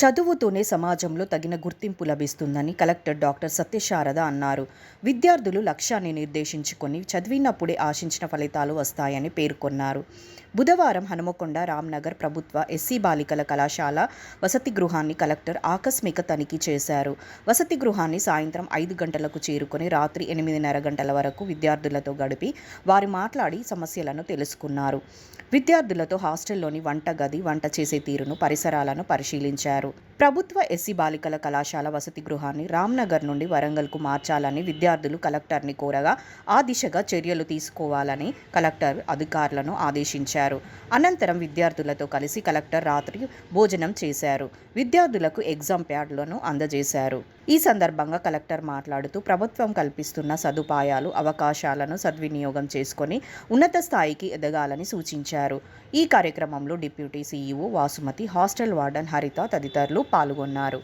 చదువుతూనే సమాజంలో తగిన గుర్తింపు లభిస్తుందని కలెక్టర్ డాక్టర్ సత్యశారద అన్నారు. విద్యార్థులు లక్ష్యాన్ని నిర్దేశించుకొని చదివినప్పుడే ఆశించిన ఫలితాలు వస్తాయని పేర్కొన్నారు. బుధవారం హనుమకొండ రామ్నగర్ ప్రభుత్వ ఎస్సీ బాలికల కళాశాల వసతి గృహాన్ని కలెక్టర్ ఆకస్మిక తనిఖీ చేశారు. వసతి గృహాన్ని సాయంత్రం ఐదు గంటలకు చేరుకొని రాత్రి ఎనిమిదిన్నర గంటల వరకు విద్యార్థులతో గడిపి వారి మాట్లాడి సమస్యలను తెలుసుకున్నారు. విద్యార్థులతో హాస్టల్లోని వంటగది వంట చేసే తీరును పరిసరాలను పరిశీలించారు. ప్రభుత్వ ఎస్సీ బాలికల కళాశాల వసతి గృహాన్ని రామ్నగర్ నుండి వరంగల్కు మార్చాలని విద్యార్థులు కలెక్టర్ని కోరగా ఆ దిశగా చర్యలు తీసుకోవాలని కలెక్టర్ అధికారులను ఆదేశించారు. అనంతరం విద్యార్థులతో కలిసి కలెక్టర్ రాత్రి భోజనం చేశారు. విద్యార్థులకు ఎగ్జామ్ ప్యాడ్లను అందజేశారు. ఈ సందర్భంగా కలెక్టర్ మాట్లాడుతూ ప్రభుత్వం కల్పిస్తున్న సదుపాయాలు అవకాశాలను సద్వినియోగం చేసుకొని ఉన్నత స్థాయికి ఎదగాలని సూచించారు. ఈ కార్యక్రమంలో deputy CEO Vasumathi hostel warden Haritha తదితరులు పాల్గొన్నారు.